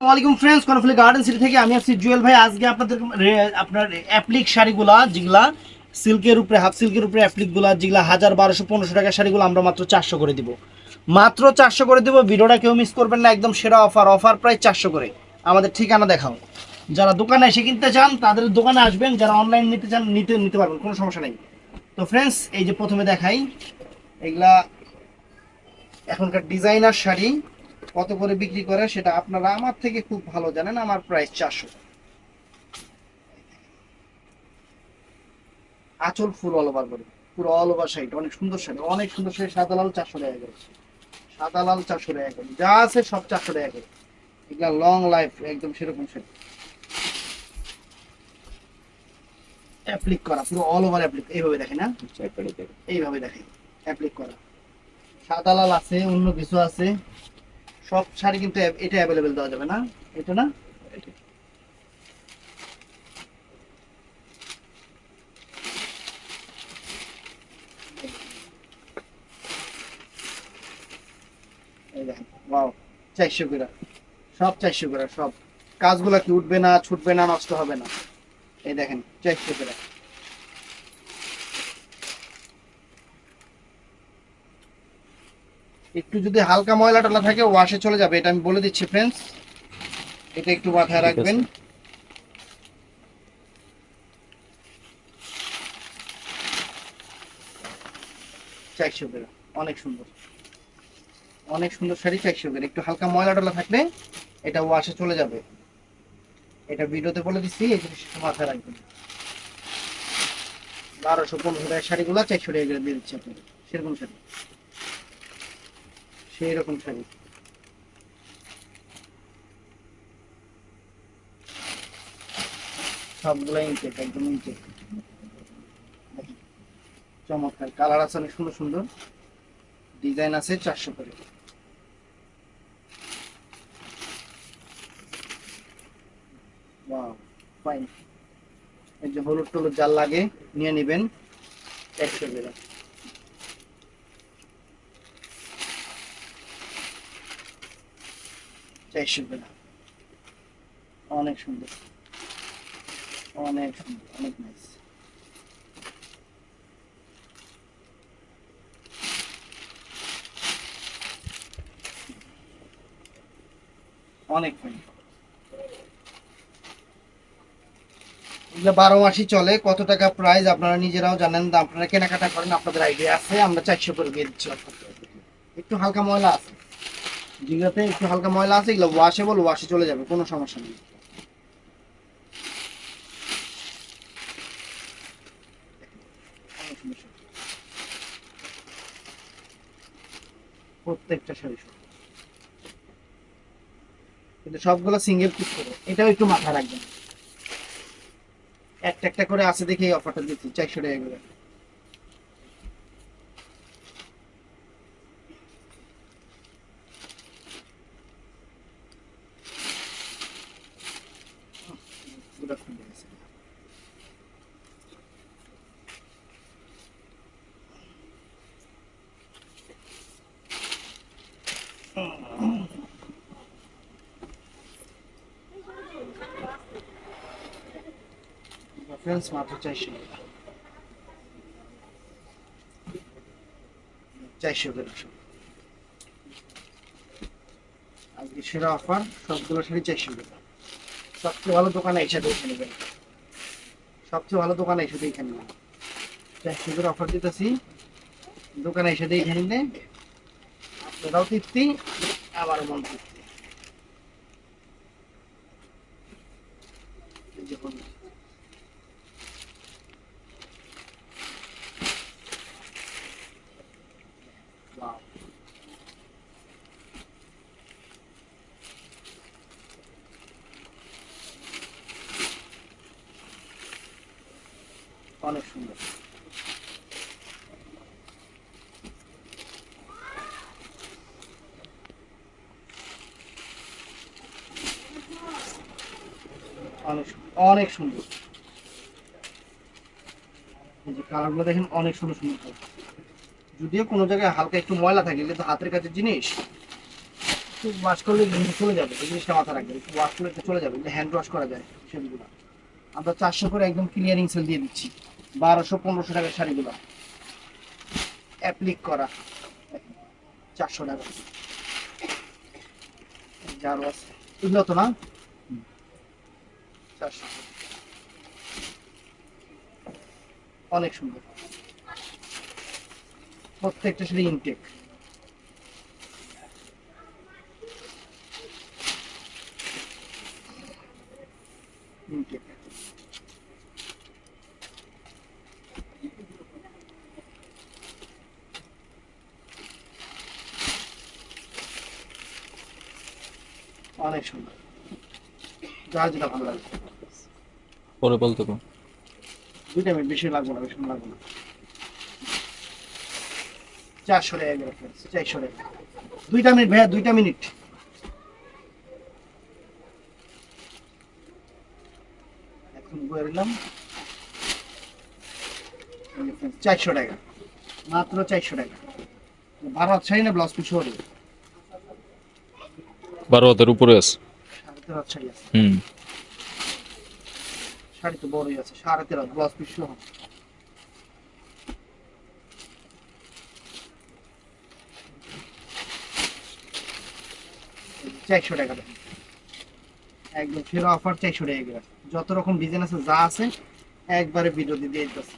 ওয়ালাইকুম friends কনফ্লি garden city থেকে আমি আছি জুয়েল ভাই। আজকে আপনাদের আপনার অ্যাপ্লিক শাড়িগুলা, যেগুলা সিল্কের উপরে হাফ সিল্কের উপরে অ্যাপ্লিকগুলা যেগুলা হাজার বারোশো পনেরোশো টাকার শাড়িগুলো আমরা মাত্র চারশো করে দিব। মাত্র চারশো করে দিব, ভিডিওটা কেউ মিস করবেন না, একদম সেরা অফার অফার প্রায় চারশো করে। আমাদের ঠিকানা দেখাও। যারা দোকানে এসে কিনতে চান, তাদের দোকানে আসবেন, যারা অনলাইন নিতে চান, নিতে নিতে পারবেন, কোনো সমস্যা নেই। তো ফ্রেন্ডস এই যে প্রথমে দেখাই, এগুলা এখনকার ডিজাইনার শাড়ি। কত করে বিক্রি করে সেটা আপনারা আমার থেকে খুব ভালো জানেন আমার প্রাইস চারশো। আঁচল ফুল অল ওভার করে পুরো অল ওভার সাইড অনেক সুন্দর শাড়ি অনেক সুন্দর শাড়ি সাদা লাল চারশো টাকা করে। সাদা লাল চারশো টাকা করে যা আছে সব চারশো টাকা করে। এগুলা লং লাইফ একদম সেরকম শাড়ি অ্যাপ্লিক করা পুরো অল ওভার অ্যাপ্লিক এইভাবে দেখে। না এইভাবে দেখে অ্যাপ্লিক করা। সাদা লাল আছে অন্য কিছু আছে। সব শাড়ি কিন্তু এটা অ্যাভেলেবেল দেওয়া যাবে না? এটা না? সব চারশো করে সব। কাজগুলো কি উঠবে না, ছুটবে না, নষ্ট হবে না। এই দেখেন, চারশো করে একটু যদি হালকা ময়লা টলা থাকে ওয়াশে চলে যাবে এটা আমি বলে দিচ্ছি ফ্রেন্ডস এটা একটু মাথায় রাখবেন। চারশো অনেক সুন্দর। অনেক সুন্দর শাড়ি চারশো করে একটু হালকা ময়লা টলা থাকলে এটা ওয়াশে চলে যাবে। এটা ভিডিওতে বলে দিচ্ছি এই জিনিসটা মাথায় রাখবেন। বারোশো পনেরো টাকার শাড়িগুলো চারশো টাকা করে দিয়ে দিচ্ছি আপনাকে সেরকম শাড়ি। সেই রকম শাড়ি সবগুলো ইনটেক একদম ইনটেক চমৎকার। কালার আছে অনেক সুন্দর সুন্দর। ডিজাইন আছে চারশো করে। ফাইন এই যে হলুদ টলুদ জাল লাগে, নিয়ে নেবেন। একশো করে। করে অনেক সুন্দর। অনেক সুন্দর, অনেক নাইস বারো মাসই চলে, কত টাকা প্রাইস আপনারা নিজেরাও জানেন, আপনারা কেনাকাটা করেন, আপনাদের আইডিয়া আছে, আমরা চারশো করে দিয়ে দিচ্ছি। একটু হালকা ময়লা আছে। যেগুলোতে একটু হালকা ময়লা আছে, এগুলো ওয়াশেবল ওয়াশে চলে যাবে, কোনো সমস্যা নেই। প্রত্যেকটা শাড়ি কিন্তু সবগুলো সিঙ্গেল পিস করে, এটাও একটু মাথা রাখবেন। একটা একটা করে আছে দেখে এই অফারটা দিচ্ছি, চারশো টাকা করে। Good afternoon, guys. ফ্রেন্ডস মাত্র চারশো সব। আজকে সেরা অফার সবগুলো শাড়ি চারশো টাকা সবচেয়ে ভালো দোকান এসে দেখে নেবেন। সবচেয়ে ভালো দোকান এসে দেখে নেবেন। সুন্দর অফার দিতেছি। দোকানে এসে দেখে নিলে আপনারাও তৃপ্তি আবার মন তৃপ্তি। অনেক সুন্দর। অনেক সুন্দর। এই যে কালারগুলো দেখেন, অনেক সুন্দর সুন্দর যদিও কোনো জায়গায় হালকা একটু ময়লা থাকে, কিন্তু হাতের কাছে জিনিস একটু ওয়াশ করলে চলে যাবে, এই জিনিসটা মাথা রাখবে একটু ওয়াশ করলে চলে যাবে হ্যান্ড ওয়াশ করা যায় সেগুলো। আমরা চারশো করে একদম ক্লিয়ারিং সেল দিয়ে দিচ্ছি। বারোশো, পনেরোশো টাকার শাড়িগুলো। অ্যাপ্লিক করা। চারশো টাকা। যার না? চারশো। অনেক সুন্দর। প্রত্যেকটা শাড়ি ইনটেক অনেক সুন্দর। যার যেটা ভালো লাগে। পরে বলতে কো দুইটা মিনিট বেশি লাগবে না বেশি লাগবে না। চারশো টাকা চারশো টাকা দুইটা মিনিট ভাইয়া দুইটা মিনিট। এখন দিলাম চারশো টাকা। মাত্র চারশো টাকা। হাত শাড়ি না ব্লাউজ পিছু হবে বারো হাতের উপরে আছে। সাড়ে তেরো হাত শাড়ি আছে। হুম। শাড়ি তো বড়ই আছে সাড়ে তেরো ব্লাউজ পিছু হবে চারশো টাকা একদম ফেরো অফার চারশো টাকা যত রকম ডিজাইন আছে যা আছে একবারে ভিডিও দিয়ে দিয়ে দিতেছে।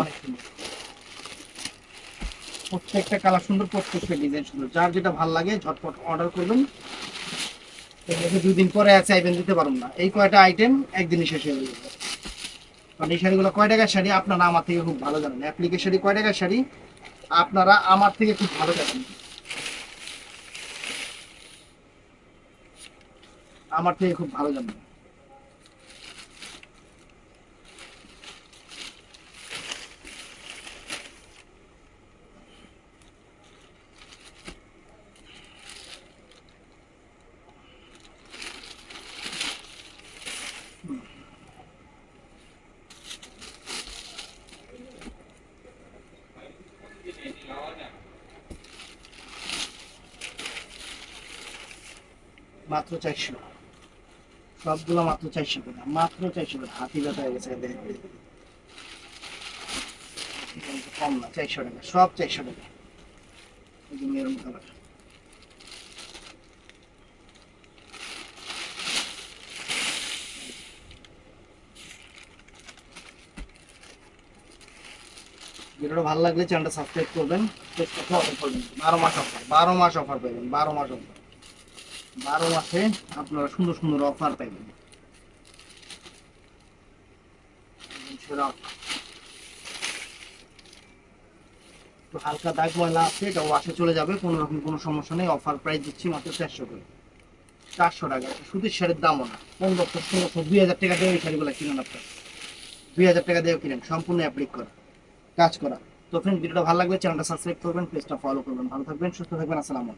অনেক সুন্দর। প্রত্যেকটা কালার সুন্দর, প্রত্যেকটা ডিজাইন সুন্দর। যার যেটা ভালো লাগে, ঝটপট অর্ডার করবেন এগুলোকে দুই দিন পরে চাইবেন দিতে পারুন না। এই কয়টা আইটেম একদিনই শেষ হয়ে যাবে। কারণ এই শাড়িগুলো কয় টাকার শাড়ি? আপনারা আমার থেকে খুব ভালো জানেন। অ্যাপ্লিকের শাড়ি কয় টাকার শাড়ি? আপনারা আমার থেকে খুব ভালো জানেন। আমার থেকে খুব ভালো জানেন। মাত্র চারশো সবগুলো মাত্র চারশো টাকা। মাত্র চারশো টাকা। হাতি ব্যথা হয়ে গেছে। কম না, চারশো টাকা। সব চারশো টাকা। Maroon colour. ভিডিওটা ভালো লাগলে চ্যানেলটা সাবস্ক্রাইব করবেন। বারো মাস অফার। বারো মাস অফার পাবেন। বারো মাস অফার। বারো মাসে আপনারা সুন্দর সুন্দর অফার পাইবেন। হালকা দাগ ময়লা আছে এটা ওয়াশে চলে যাবে, কোনো রকম কোনো সমস্যা নেই অফার প্রাইস দিচ্ছি মাত্র চারশো করে। চারশো টাকা সুতির শাড়ির দামও না। পনেরোশো ষোলোশো দুই হাজার টাকা দিয়ে এই শাড়িগুলো কিনেন আপনার। দুই হাজার টাকা দিয়েও কিনেন, সম্পূর্ণ অ্যাপ্লিক করা, কাজ করা। তো ফ্রেন্ড ভিডিওটা ভালো লাগলে চ্যানেলটা সাবস্ক্রাইব করবেন পেজটা ফলো করবেন। ভালো থাকবেন, সুস্থ থাকবেন, আসসালামু